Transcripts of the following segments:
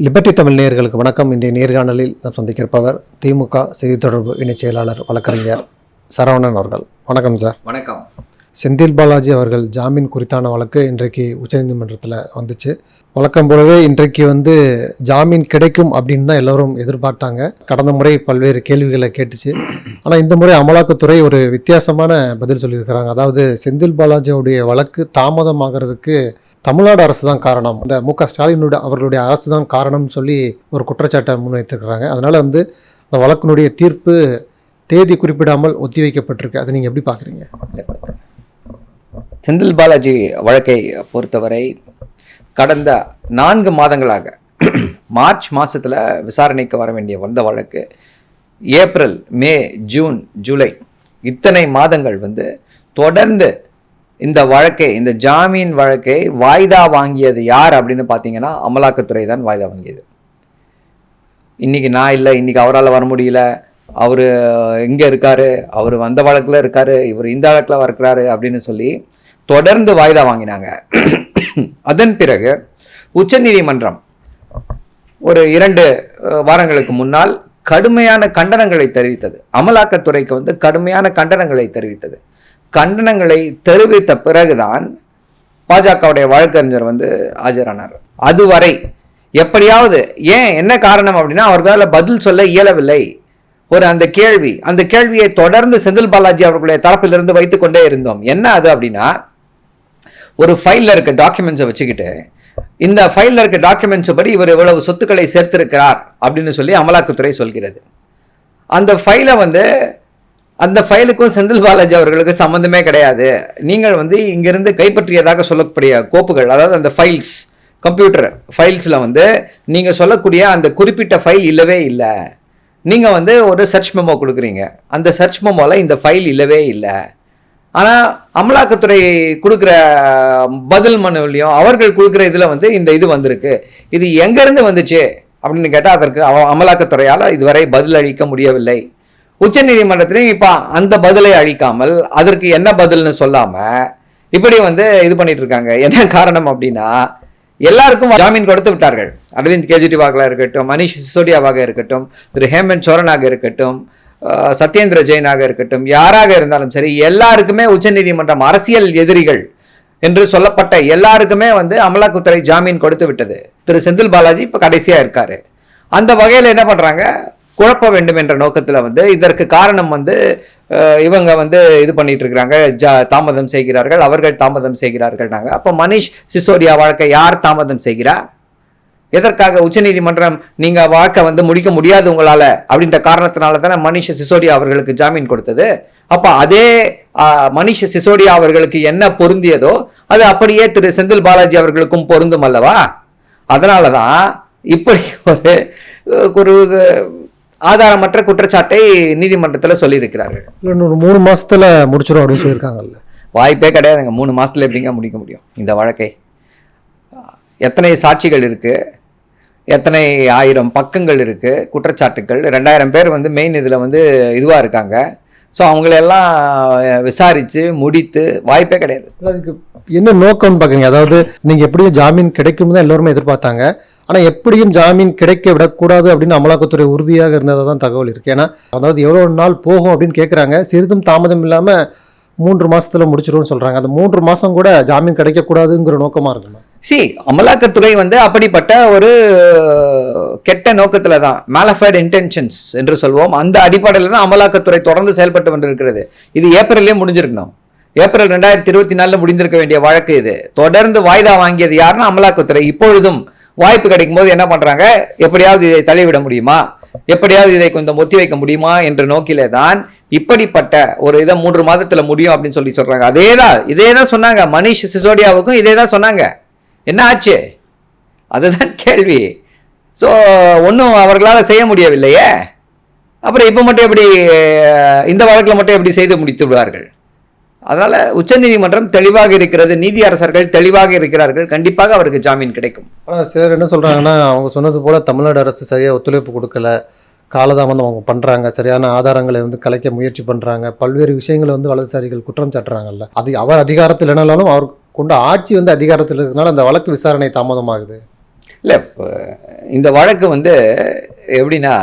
Liberty Tamil நேயர்களுக்கு வணக்கம். இன்றைய நேர்காணலில் நாம் சந்திக்கிருப்பவர் திமுக செய்தி தொடர்பு இணைச் செயலாளர் வழக்கறிஞர் சரவணன் அவர்கள். வணக்கம் சார். வணக்கம். செந்தில் பாலாஜி அவர்கள் ஜாமீன் குறித்தான வழக்கு இன்றைக்கு உச்சநீதிமன்றத்தில் வந்துச்சு. வழக்கம் போலவே இன்றைக்கு வந்து ஜாமீன் கிடைக்கும் அப்படின்னு தான் எல்லோரும் எதிர்பார்த்தாங்க. கடந்த முறை பல்வேறு கேள்விகளை கேட்டுச்சு. ஆனால் இந்த முறை அமலாக்கத்துறை ஒரு வித்தியாசமான பதில் சொல்லியிருக்கிறாங்க. அதாவது செந்தில் பாலாஜியுடைய வழக்கு தாமதமாகிறதுக்கு தமிழ்நாடு அரசு தான் காரணம். இந்த மு க ஸ்டாலினுடைய அவர்களுடைய அரசு தான் காரணம்னு சொல்லி ஒரு குற்றச்சாட்டை முன்வைத்திருக்கிறாங்க. அதனால் வந்து அந்த வழக்கினுடைய தீர்ப்பு தேதி குறிப்பிடாமல் ஒத்திவைக்கப்பட்டிருக்கு அதை நீங்கள் எப்படி பார்க்குறீங்க செந்தில் பாலாஜி வழக்கை பொறுத்தவரை கடந்த நான்கு மாதங்களாக மார்ச் மாதத்தில் விசாரணைக்கு வர வேண்டிய வந்த வழக்கு ஏப்ரல் மே ஜூன் ஜூலை இத்தனை மாதங்கள் வந்து தொடர்ந்து இந்த வழக்கை இந்த ஜாமீன் வழக்கை வாய்தா வாங்கியது யார் அப்படின்னு பார்த்தீங்கன்னா அமலாக்கத்துறை தான் வாய்தா வாங்கியது. இன்றைக்கி நான் இல்லை இன்னைக்கு அவரால் வர முடியல. அவர் எங்கே இருக்கார்? அவர் வந்த வழக்கில் இருக்கார் இவர் இந்த வழக்கில் இருக்கிறாரு அப்படின்னு சொல்லி தொடர்ந்து வாய்தா வாங்கினாங்க. அதன் பிறகு உச்சநீதிமன்றம் ஒரு இரண்டு வாரங்களுக்கு முன்னால் கடுமையான கண்டனங்களை தெரிவித்தது. அமலாக்கத்துறைக்கு வந்து கடுமையான கண்டனங்களை தெரிவித்தது. கண்டனங்களை தெரிவித்த பிறகுதான் பாஜகவுடைய வழக்கறிஞர் வந்து ஆஜரானார். அதுவரை எப்படியாவது ஏன் என்ன காரணம் அப்படின்னா அவர்களால் பதில் சொல்ல இயலவில்லை. ஒரு அந்த கேள்வி அந்த கேள்வியை தொடர்ந்து செந்தில் பாலாஜி அவர்களுடைய தரப்பிலிருந்து வைத்துக்கொண்டே இருந்தோம். என்ன அது அப்படின்னா ஒரு ஃபைலில் இருக்க டாக்குமெண்ட்ஸை வச்சுக்கிட்டு இந்த ஃபைலில் இருக்க டாக்குமெண்ட்ஸ் படி இவர் இவ்வளவு சொத்துக்களை சேர்த்திருக்கிறார் அப்படின்னு சொல்லி அமலாக்கத்துறை சொல்கிறது. அந்த ஃபைலை வந்து அந்த ஃபைலுக்கும் செந்தில் பாலாஜி அவர்களுக்கு சம்மந்தமே கிடையாது. நீங்கள் வந்து இங்கிருந்து கைப்பற்றியதாக சொல்லக்கூடிய கோப்புகள் அதாவது அந்த ஃபைல்ஸ் கம்ப்யூட்டர் ஃபைல்ஸில் வந்து நீங்கள் சொல்லக்கூடிய அந்த குறிப்பிட்ட ஃபைல் இல்லவே இல்லை. நீங்கள் வந்து ஒரு சர்ச் மெமோ கொடுக்குறீங்க. அந்த சர்ச் மெமோவில் இந்த ஃபைல் இல்லவே இல்லை. ஆனால் அமலாக்கத்துறை கொடுக்குற பதில் மனுவிலையும் அவர்கள் கொடுக்குற இதில் வந்து இந்த இது வந்திருக்கு. இது எங்கேருந்து வந்துச்சு? அப்படின்னு கேட்டால் அதற்கு அவ- அமலாக்கத்துறையால் இதுவரை பதில் அளிக்க உச்ச உச்சநீதிமன்றத்திலையும் இப்போ அந்த பதிலை அழிக்காமல் அதற்கு என்ன பதில்னு சொல்லாமல் இப்படி வந்து இது பண்ணிட்டு இருக்காங்க. என்ன காரணம் அப்படின்னா எல்லாருக்கும் ஜாமீன் கொடுத்து விட்டார்கள். அரவிந்த் கெஜ்ரிவாலாக இருக்கட்டும் மனிஷ் சிசோடியாவாக இருக்கட்டும் திரு ஹேமந்த் சோரனாக இருக்கட்டும் சத்யேந்திர ஜெயினாக இருக்கட்டும் யாராக இருந்தாலும் சரி எல்லாருக்குமே உச்சநீதிமன்றம் அரசியல் எதிரிகள் என்று சொல்லப்பட்ட எல்லாருக்குமே வந்து அமலாக்கத்துறை ஜாமீன் கொடுத்து விட்டது. திரு செந்தில் பாலாஜி இப்போ கடைசியாக இருக்காரு. அந்த வகையில் என்ன பண்ணுறாங்க குழப்ப வேண்டும் என்ற நோக்கத்தில் வந்து இதற்கு காரணம் வந்து இவங்க வந்து இது பண்ணிட்டு இருக்கிறாங்க ஜா தாமதம் செய்கிறார்கள். அவர்கள் தாமதம் செய்கிறார்கள்னாங்க. அப்போ மனிஷ் சிசோடியா வழக்கை யார் தாமதம் செய்கிறா? எதற்காக உச்சநீதிமன்றம் நீங்கள் வழக்கை வந்து முடிக்க முடியாது உங்களால்? அப்படின்ற காரணத்தினால தானே மனிஷ் சிசோடியா அவர்களுக்கு ஜாமீன் கொடுத்தது. அப்போ அதே மனிஷ மனிஷ் சிசோடியா அவர்களுக்கு என்ன பொருந்தியதோ அது அப்படியே திரு செந்தில் பாலாஜி அவர்களுக்கும் பொருந்தும் அல்லவா? அதனால தான் இப்படி ஒரு ஒரு ஆதாரமற்ற குற்றச்சாட்டை நீதிமன்றத்தில் சொல்லியிருக்கிறார்கள் இன்னொரு மூணு மாசத்துல முடிச்சிடும் அப்படின்னு சொல்லியிருக்காங்கல்ல. வாய்ப்பே கிடையாதுங்க. மூணு மாசத்துல எப்படிங்க முடிக்க முடியும்? இந்த வழக்கை. எத்தனை சாட்சிகள் இருக்கு? எத்தனை ஆயிரம் பக்கங்கள் இருக்கு? குற்றச்சாட்டுகள். ரெண்டாயிரம் பேர் வந்து மெயின் இதில் வந்து இதுவாக இருக்காங்க. ஸோ அவங்களெல்லாம் விசாரித்து முடித்து வாய்ப்பே கிடையாது. அதுக்கு என்ன நோக்கம்னு பார்க்குறீங்க அதாவது நீங்கள் எப்படியும் ஜாமீன் கிடைக்கும் தான் எல்லோருமே எதிர்பார்த்தாங்க. ஆனால் எப்படியும் ஜாமீன் கிடைக்க விடக்கூடாது அப்படின்னு அமலாக்கத்துறை உறுதியாக இருந்ததாக தான் தகவல் இருக்குது ஏன்னா அதாவது எவ்வளோ நாள் போகும் அப்படின்னு கேட்குறாங்க சிறிதும் தாமதம் இல்லாமல் மூன்று மாதத்தில் முடிச்சிடும்னு சொல்கிறாங்க அந்த மூன்று மாதம் கூட ஜாமீன் கிடைக்கக்கூடாதுங்கிற நோக்கமாக இருக்குமா சி அமலாக்கத்துறை வந்து அப்படிப்பட்ட ஒரு கெட்ட நோக்கத்தில் தான் மேலஃபைடு இன்டென்ஷன்ஸ் என்று சொல்வோம். அந்த அடிப்படையில் தான் அமலாக்கத்துறை தொடர்ந்து செயல்பட்டு கொண்டிருக்கிறது இது ஏப்ரல்லே முடிஞ்சிருக்கணும். ஏப்ரல் ரெண்டாயிரத்தி இருபத்தி நாலில் முடிந்திருக்க வேண்டிய வழக்கு இது. தொடர்ந்து வாய்தா வாங்கியது யாருன்னா அமலாக்கத்துறை. இப்பொழுதும் வாய்ப்பு கிடைக்கும் போது என்ன பண்ணுறாங்க எப்படியாவது இதை தள்ளிவிட முடியுமா? எப்படியாவது இதை கொஞ்சம் ஒத்தி வைக்க முடியுமா? என்ற நோக்கிலே தான் இப்படிப்பட்ட ஒரு இதை மூன்று மாதத்தில் முடியும் அப்படின்னு சொல்லி சொல்கிறாங்க அதே தான் இதே தான் சொன்னாங்க. மனிஷ் சிசோடியாவுக்கும் இதே தான் சொன்னாங்க. என்ன ஆச்சு? அதுதான் கேள்வி. ஸோ ஒன்றும் அவர்களால் செய்ய முடியவில்லையே. அப்புறம் இப்போ மட்டும் எப்படி இந்த வழக்கில் மட்டும் எப்படி செய்து முடித்து விடுவார்கள் அதனால் உச்சநீதிமன்றம் தெளிவாக இருக்கிறது நீதி அரசர்கள் தெளிவாக இருக்கிறார்கள் கண்டிப்பாக அவருக்கு ஜாமீன் கிடைக்கும். ஆனால் சிலர் என்ன சொல்கிறாங்கன்னா அவங்க சொன்னது போல் தமிழ்நாடு அரசு சரியாக ஒத்துழைப்பு கொடுக்கல காலதாமதம் அவங்க பண்ணுறாங்க சரியான ஆதாரங்களை வந்து கலைக்க முயற்சி பண்ணுறாங்க பல்வேறு விஷயங்களை வந்து வலதுசாரிகள் குற்றம் சாட்டுறாங்கல்ல அது அவர் அதிகாரத்தில் இல்லைனாலும் அவர் கொண்ட ஆட்சி வந்து அதிகாரத்தில் இருக்கிறதுனால அந்த வழக்கு விசாரணை தாமதமாகுது. இல்லை இந்த வழக்கு வந்து எப்படின்னா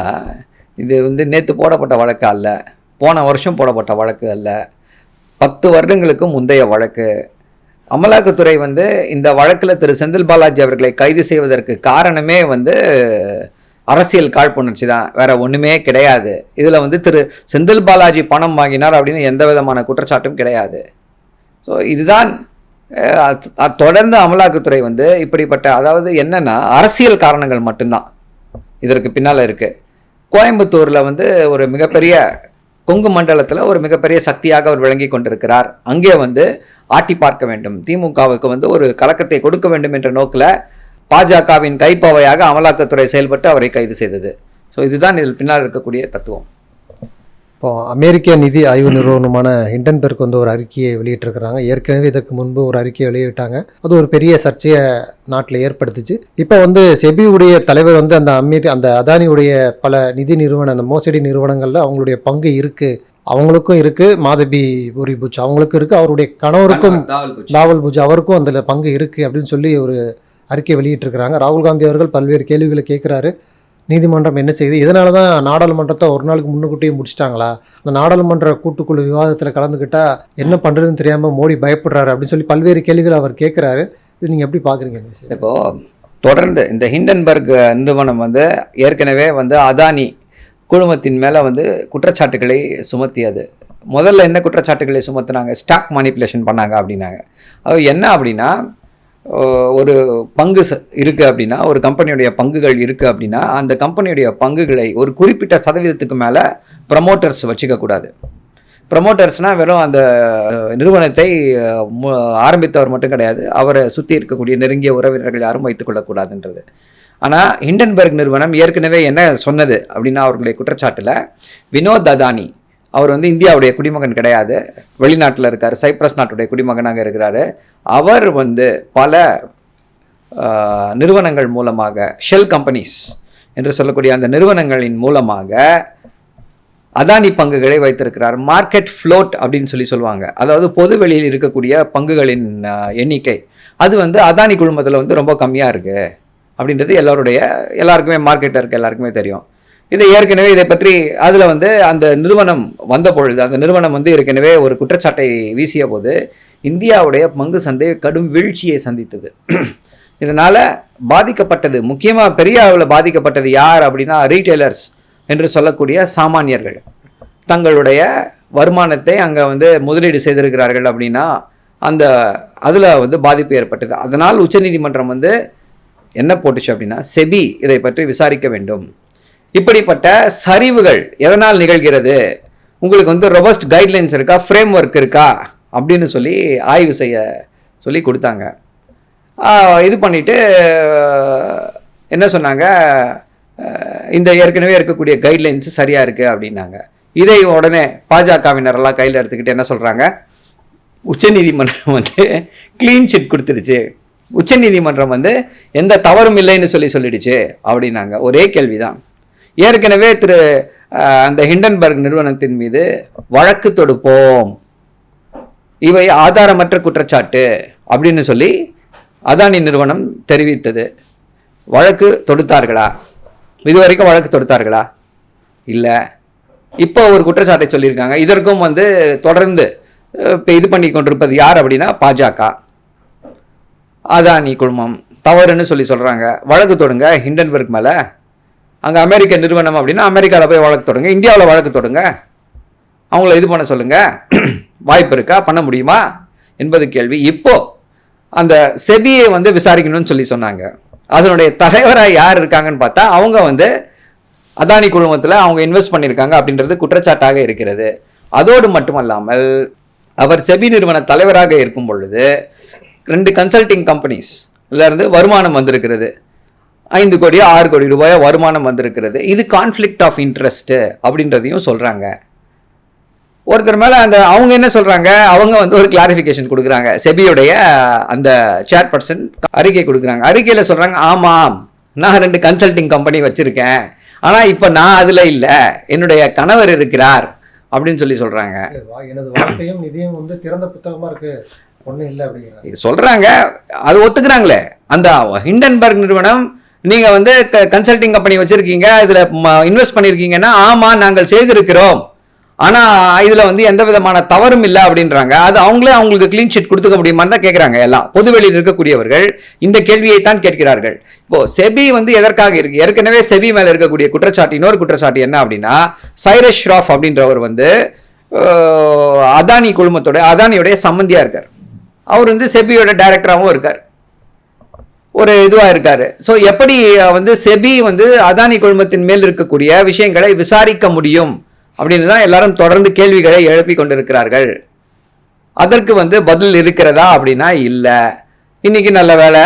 இது வந்து நேற்று போடப்பட்ட வழக்கு அல்ல போன வருஷம் போடப்பட்ட வழக்கு அல்ல பத்து வருடங்களுக்கு முந்தைய வழக்கு. அமலாக்கத்துறை வந்து இந்த வழக்கில் திரு. செந்தில் பாலாஜி அவர்களை கைது செய்வதற்கு காரணமே வந்து அரசியல் காழ்ப்புணர்ச்சி தான். வேற ஒன்றுமே கிடையாது. இதில் வந்து திரு. செந்தில் பாலாஜி பணம் வாங்கினார் அப்படின்னு எந்த விதமான குற்றச்சாட்டும் கிடையாது. ஸோ இதுதான் தொடர்ந்து அமலாக்கத்துறை வந்து இப்படிப்பட்ட அதாவது என்னன்னா அரசியல் காரணங்கள் மட்டும்தான். இதற்கு பின்னால் இருக்குது கோயம்புத்தூரில் வந்து ஒரு மிகப்பெரிய கொங்கு மண்டலத்தில் ஒரு மிகப்பெரிய சக்தியாக அவர் விளங்கி கொண்டிருக்கிறார். அங்கே வந்து ஆட்டி பார்க்க வேண்டும். திமுகவுக்கு வந்து ஒரு கலக்கத்தை கொடுக்க வேண்டும் என்ற நோக்கில் பாஜகவின் கைப்பாவையாக அமலாக்கத்துறை செயல்பட்டு அவரை கைது செய்தது. ஸோ இதுதான் இதில் பின்னால் இருக்கக்கூடிய தத்துவம். இப்போ அமெரிக்க நிதி ஆய்வு நிறுவனமான ஹிண்டன்பெர்க் வந்து ஒரு அறிக்கையை வெளியிட்டிருக்கிறாங்க. ஏற்கனவே இதற்கு முன்பு ஒரு அறிக்கையை வெளியிட்டாங்க. அது ஒரு பெரிய சர்ச்சையை நாட்டில் ஏற்படுத்துச்சு. இப்போ வந்து செபியுடைய தலைவர் வந்து அந்த அமெரி அந்த அதானியுடைய பல நிதி நிறுவன அந்த மோசடி நிறுவனங்களில் அவங்களுடைய பங்கு இருக்குது அவங்களுக்கும் இருக்குது மாதபி பூரி பூச் அவங்களுக்கும் இருக்குது அவருடைய கணவருக்கும் லாவல் பூஜ். அவருக்கும் அதில் பங்கு இருக்குது அப்படின்னு சொல்லி ஒரு அறிக்கை வெளியிட்டிருக்கிறாங்க. ராகுல் காந்தி அவர்கள் பல்வேறு கேள்விகளை கேட்குறாரு. நீதிமன்றம் என்ன செய்யுது இதனால தான் நாடாளுமன்றத்தை ஒரு நாளுக்கு முன்னுக்கூட்டியே முடிச்சிட்டாங்களா? அந்த நாடாளுமன்ற கூட்டுக்குழு விவாதத்தில் கலந்துக்கிட்டா என்ன பண்ணுறதுன்னு தெரியாமல் மோடி பயப்படுறாரு அப்படின்னு சொல்லி பல்வேறு கேள்விகள் அவர் கேட்குறாரு இது நீங்கள் எப்படி பார்க்குறீங்க இப்போது தொடர்ந்து இந்த ஹிண்டன்பர்க் நிறுவனம் வந்து ஏற்கனவே வந்து அதானி குழுமத்தின் மேலே வந்து குற்றச்சாட்டுகளை சுமத்தியது. முதல்ல என்ன குற்றச்சாட்டுகளை சுமத்துனாங்க? ஸ்டாக் மானிப்புலேஷன் பண்ணாங்க அப்படின்னாங்க. அது என்ன அப்படின்னா ஒரு பங்கு ச- இருக்கு அப்படின்னா ஒரு கம்பெனியுடைய பங்குகள் இருக்குது அப்படின்னா அந்த கம்பெனியுடைய பங்குகளை ஒரு குறிப்பிட்ட சதவீதத்துக்கு மேலே ப்ரமோட்டர்ஸ் வச்சுக்கக்கூடாது ப்ரமோட்டர்ஸ்னால் வெறும் அந்த நிறுவனத்தை மு- ஆரம்பித்தவர் மட்டும் கிடையாது அவரை சுற்றி இருக்கக்கூடிய நெருங்கிய உறவினர்கள் யாரும் வைத்துக்கொள்ளக்கூடாதுன்றது ஆனால் ஹிண்டன்பர்க் நிறுவனம் ஏற்கனவே என்ன சொன்னது அப்படின்னா அவர்களுடைய குற்றச்சாட்டில் வினோத் அதானி அவர் வந்து இந்தியாவுடைய குடிமகன் கிடையாது. வெளிநாட்டில் இருக்கார். சைப்ரஸ் நாட்டுடைய குடிமகனாக இருக்கிறாரு. அவர் வந்து பல நிறுவனங்கள் மூலமாக ஷெல் கம்பெனிஸ் என்று சொல்லக்கூடிய அந்த நிறுவனங்களின் மூலமாக அதானி பங்குகளை வைத்திருக்கிறார். மார்க்கெட் ஃப்ளோட் அப்படின்னு சொல்லி சொல்லுவாங்க. அதாவது பொது வெளியில் இருக்கக்கூடிய பங்குகளின் எண்ணிக்கை. அது வந்து அதானி குழுமத்தில் வந்து ரொம்ப கம்மியாக இருக்குது அப்படின்றது எல்லாருடைய எல்லாருக்குமே மார்க்கெட்டில் இருக்க எல்லாருக்குமே தெரியும். இதை ஏற்கனவே இதை பற்றி அதில் வந்து அந்த நிறுவனம் வந்த பொழுது அந்த நிறுவனம் வந்து ஏற்கனவே ஒரு குற்றச்சாட்டை வீசிய போது இந்தியாவுடைய பங்கு சந்தை கடும் வீழ்ச்சியை சந்தித்தது. இதனால் பாதிக்கப்பட்டது முக்கியமாக பெரிய அளவில் பாதிக்கப்பட்டது யார் அப்படின்னா ரீட்டைலர்ஸ் என்று சொல்லக்கூடிய சாமானியர்கள். தங்களுடைய வருமானத்தை அங்கே வந்து முதலீடு செய்திருக்கிறார்கள் அப்படின்னா அந்த அதில் வந்து பாதிப்பு ஏற்பட்டது. அதனால் உச்சநீதிமன்றம் வந்து என்ன போட்டுச்சு அப்படின்னா செபி இதை பற்றி விசாரிக்க வேண்டும். இப்படிப்பட்ட சரிவுகள் எதனால் நிகழ்கிறது? உங்களுக்கு வந்து ரொபஸ்ட் கைட்லைன்ஸ் இருக்கா? ஃப்ரேம் ஒர்க் இருக்கா? அப்படின்னு சொல்லி ஆய்வு செய்ய சொல்லி கொடுத்தாங்க. இது பண்ணிட்டு என்ன சொன்னாங்க? இந்த ஏற்கனவே இருக்கக்கூடிய கைட்லைன்ஸ் சரியாக இருக்குது அப்படின்னாங்க. இதை உடனே பாஜகவினரெல்லாம் கையில் எடுத்துக்கிட்டு என்ன சொல்கிறாங்க உச்சநீதிமன்றம் வந்து க்ளீன் சிட் கொடுத்துருச்சு உச்சநீதிமன்றம் வந்து எந்த தவறும் இல்லைன்னு சொல்லி சொல்லிடுச்சு அப்படின்னாங்க. ஒரே கேள்வி தான் ஏற்கனவே திரு அந்த ஹிண்டன்பர்க் நிறுவனத்தின் மீது வழக்கு தொடுப்போம். இவை ஆதாரமற்ற குற்றச்சாட்டு அப்படின்னு சொல்லி அதானி நிறுவனம் தெரிவித்தது. வழக்கு தொடுத்தார்களா? இதுவரைக்கும் வழக்கு தொடுத்தார்களா? இல்லை. இப்போ ஒரு குற்றச்சாட்டை சொல்லியிருக்காங்க. இதற்கும் வந்து தொடர்ந்து இப்போ இது பண்ணி கொண்டிருப்பது யார் அப்படின்னா பாஜக. அதானி குழுமம். தவறுன்னு சொல்லி சொல்கிறாங்க வழக்கு தொடுங்க ஹிண்டன்பர்க் மேலே. அங்கே அமெரிக்க நிறுவனம் அப்படின்னா அமெரிக்காவில் போய் வழக்கு தொடங்க இந்தியாவில் வழக்கு தொடுங்க. அவங்கள இது பண்ண சொல்லுங்கள் வாய்ப்பு இருக்கா? பண்ண முடியுமா? என்பது கேள்வி. இப்போது அந்த செபியை வந்து விசாரிக்கணும்னு சொல்லி சொன்னாங்க. அதனுடைய தலைவராக யார் இருக்காங்கன்னு பார்த்தா அவங்க வந்து அதானி குழுமத்தில் அவங்க இன்வெஸ்ட் பண்ணியிருக்காங்க அப்படின்றது குற்றச்சாட்டாக இருக்கிறது. அதோடு மட்டுமல்லாமல் அவர் செபி நிறுவன தலைவராக இருக்கும் பொழுது ரெண்டு கன்சல்டிங் கம்பெனிஸ் இருந்து வருமானம் வந்திருக்கிறது. ஐந்து கோடி ஆறு கோடி ரூபாய் வருமானம் வந்திருக்கிறது. இது கான்ஃப்ளிக்ட் ஆஃப் இன்ட்ரெஸ்ட் அப்படின்றதையும் சொல்கிறாங்க ஒருத்தர் மேலே அந்த அவங்க என்ன சொல்கிறாங்க அவங்க வந்து ஒரு கிளாரிஃபிகேஷன் கொடுக்குறாங்க. செபியுடைய அந்த சேர்பர்சன் அறிக்கை கொடுக்குறாங்க. அறிக்கையில் சொல்கிறாங்க ஆமாம் நான் ரெண்டு கன்சல்டிங் கம்பெனி வச்சுருக்கேன். ஆனால் இப்போ நான் அதில் இல்லை. என்னுடைய கணவர் இருக்கிறார். அப்படின்னு சொல்லி சொல்கிறாங்க எனது வாழ்க்கையும் நிதியும் வந்து திறந்த புத்தகமாக இருக்கு. ஒன்றும் இல்லை அப்படிங்கிறாங்க. சொல்றாங்க. அது ஒத்துக்கிறாங்களே. அந்த ஹிண்டன்பர்க் நிறுவனம் நீங்கள் வந்து கன்சல்டிங் கம்பெனி வச்சுருக்கீங்க இதில் இன்வெஸ்ட் பண்ணியிருக்கீங்கன்னா ஆமாம் நாங்கள் செய்திருக்கிறோம். ஆனால் இதில் வந்து எந்த விதமான தவறும் இல்லை அப்படின்றாங்க. அது அவங்களே அவங்களுக்கு க்ளீன் ஷீட் கொடுத்துக்க முடியுமான்னு தான் கேட்குறாங்க எல்லாம். பொதுவெளியில் இருக்கக்கூடியவர்கள் இந்த கேள்வியை தான் கேட்கிறார்கள். இப்போது செபி வந்து எதற்காக இருக்கு? ஏற்கனவே செபி மேலே இருக்கக்கூடிய குற்றச்சாட்டு இன்னொரு குற்றச்சாட்டு என்ன அப்படின்னா சைரஸ் ஷ்ராஃப் அப்படின்றவர் வந்து அதானி குழுமத்தோட அதானியோடைய சம்மந்தியாக இருக்கார். அவர் வந்து செபியோட டைரக்டராகவும் இருக்கார். ஒரு இதுவாக இருக்காரு. ஸோ எப்படி வந்து செபி வந்து அதானி குழுமத்தின் மேல் இருக்கக்கூடிய விஷயங்களை விசாரிக்க முடியும்? அப்படின்னு தான் எல்லாரும் தொடர்ந்து கேள்விகளை எழுப்பி கொண்டிருக்கிறார்கள். அதற்கு வந்து பதில் இருக்கிறதா அப்படின்னா இல்லை. இன்னைக்கு நல்ல வேளை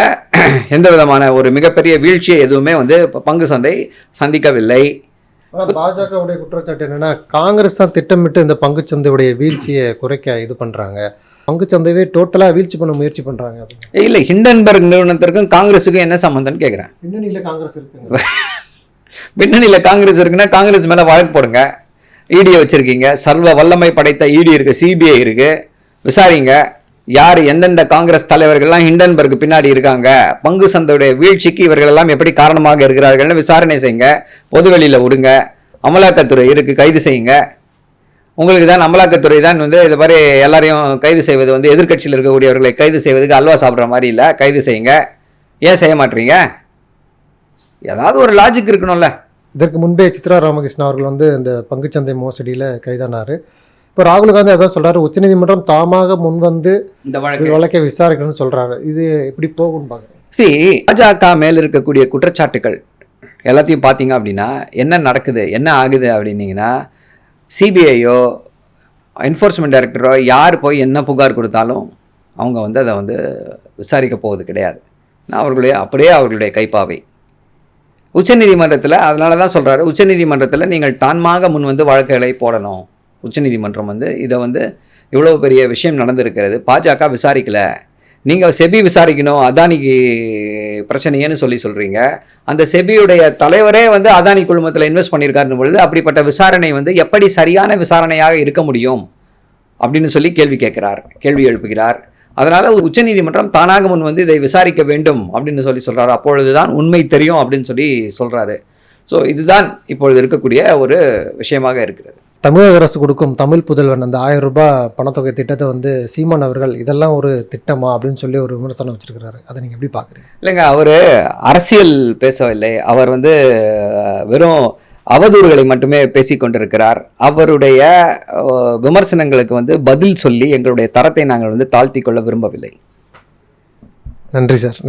எந்த விதமான ஒரு மிகப்பெரிய வீழ்ச்சியை எதுவுமே வந்து பங்கு சந்தை சந்திக்கவில்லை. ஆனால் பாஜகவுடைய குற்றச்சாட்டு என்னன்னா காங்கிரஸ் தான் திட்டமிட்டு இந்த பங்குச்சந்தையுடைய வீழ்ச்சியை குறைக்க இது பண்றாங்க. பங்குச்சந்தையவே டோட்டலா வீழ்ச்சி பண்ண முயற்சி பண்றாங்க. அப்படின்னு. இல்லை ஹிண்டன்பர்க் நிறுவனத்திற்கும் காங்கிரஸுக்கும் என்ன சம்மந்தம்னு கேட்குறேன் பின்னணியில காங்கிரஸ் இருக்குங்க. பின்னணியில் காங்கிரஸ் இருக்குன்னா காங்கிரஸ் மேலே வழக்கு போடுங்க. இடியை வச்சிருக்கீங்க. சர்வ வல்லமை படைத்த இடி இருக்கு சிபிஐ இருக்கு. விசாரிங்க. யார் எந்தெந்த காங்கிரஸ் தலைவர்கள்லாம் ஹிண்டன்பர்க் பின்னாடி இருக்காங்க பங்கு சந்தையுடைய வீழ்ச்சிக்கு இவர்கள் எல்லாம் எப்படி காரணமாக இருக்கிறார்கள்னு விசாரணை செய்யுங்க பொதுவெளியில் விடுங்க அமலாக்கத்துறை இருக்கு கைது செய்யுங்க. உங்களுக்கு தான் அமலாக்கத்துறை தான் வந்து இது மாதிரி எல்லாரையும் கைது செய்வது வந்து எதிர்க்கட்சியில் இருக்கக்கூடியவர்களை கைது செய்வதுக்கு அல்வா சாப்பிட்ற மாதிரி இல்லை கைது செய்யுங்க. ஏன் செய்ய மாட்டீங்க? ஏதாவது ஒரு லாஜிக் இருக்கணும்ல. இதற்கு முன்பே சித்ரா ராமகிருஷ்ணன் அவர்கள் வந்து இந்த பங்குச்சந்தை மோசடியில் கைதானார். இப்போ ராகுல் காந்தி அதான் சொல்றாரு உச்சநீதிமன்றம் தாமாக முன் வந்து இந்த வழக்கை விசாரிக்கணும்னு சொல்றாரு. இது எப்படி போகும்னு பாக்குறேன் சி பாஜக மேல் இருக்கக்கூடிய குற்றச்சாட்டுகள் எல்லாத்தையும் பார்த்தீங்க அப்படின்னா என்ன நடக்குது என்ன ஆகுது அப்படின்னீங்கன்னா சிபிஐயோ என்ஃபோர்ஸ்மெண்ட் டைரக்டரோ யார் போய் என்ன புகார் கொடுத்தாலும் அவங்க வந்து அதை வந்து விசாரிக்க போவது கிடையாது. நான் அவர்களுடைய அப்படியே அவர்களுடைய கைப்பாவை. உச்சநீதிமன்றத்தில் அதனால தான் சொல்கிறாரு உச்சநீதிமன்றத்தில் நீங்கள் தான்மாக முன் வந்து வழக்குகளை போடணும். உச்சநீதிமன்றம் வந்து இதை வந்து இவ்வளோ பெரிய விஷயம் நடந்திருக்கிறது. பாஜக விசாரிக்கல. நீங்கள் செபி விசாரிக்கணும் அதானிக்கு பிரச்சனையேன்னு சொல்லி சொல்கிறீங்க அந்த செபியுடைய தலைவரே வந்து அதானி குழுமத்தில் இன்வெஸ்ட் பண்ணியிருக்காருன்னு பொழுது அப்படிப்பட்ட விசாரணை வந்து எப்படி சரியான விசாரணையாக இருக்க முடியும் அப்படின்னு சொல்லி கேள்வி கேட்கிறார் கேள்வி எழுப்புகிறார். அதனால் உச்சநீதிமன்றம் தானாக முன் வந்து இதை விசாரிக்க வேண்டும் அப்படின்னு சொல்லி சொல்றாரு. அப்பொழுதுதான் உண்மை தெரியும் அப்படின்னு சொல்லி சொல்கிறாரு ஸோ இதுதான் இப்பொழுது இருக்கக்கூடிய ஒரு விஷயமாக இருக்கிறது. தமிழக அரசு கொடுக்கும் தமிழ் புதல்வன் அந்த ஆயிரம் ரூபாய் பணத்தொகை திட்டத்தை வந்து சீமான் அவர்கள் இதெல்லாம் ஒரு திட்டமா அப்படின்னு சொல்லி ஒரு விமர்சனம் வச்சிருக்கிறாரு. அதை நீங்க எப்படி பாக்குறீங்க? இல்லைங்க அவர் அரசியல் பேசவில்லை. அவர் வந்து வெறும் அவதூறுகளை மட்டுமே பேசிக் கொண்டிருக்கிறார். அவருடைய விமர்சனங்களுக்கு வந்து பதில் சொல்லி எங்களுடைய தரத்தை நாங்கள் வந்து தாழ்த்தி கொள்ள விரும்பவில்லை. நன்றி சார்.